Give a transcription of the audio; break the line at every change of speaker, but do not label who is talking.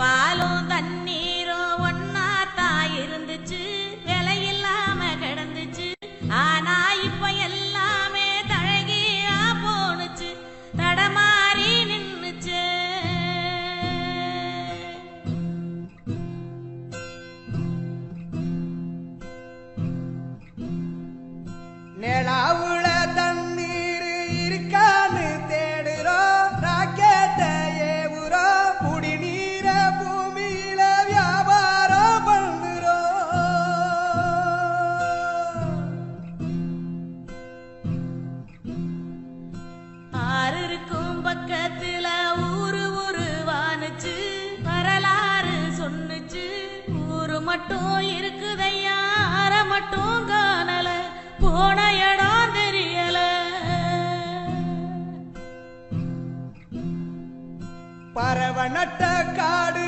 பாலும் தண்ணீரும் ஒன்னாத்தா இருந்துச்சு விலை இல்லாம கிடந்துச்சு. ஆனா இப்ப எல்லாமே தழகியா போனுச்சு தடமாறி நின்னுச்சு.
நிலாவு
பக்கத்துல ஊரு உருவானுச்சு வரலாறு சொன்னுச்சு. ஊரு மட்டும் இருக்குதையா அற மட்டும் காணல போன இடம் தெரியல.
பறவை நட்ட காடு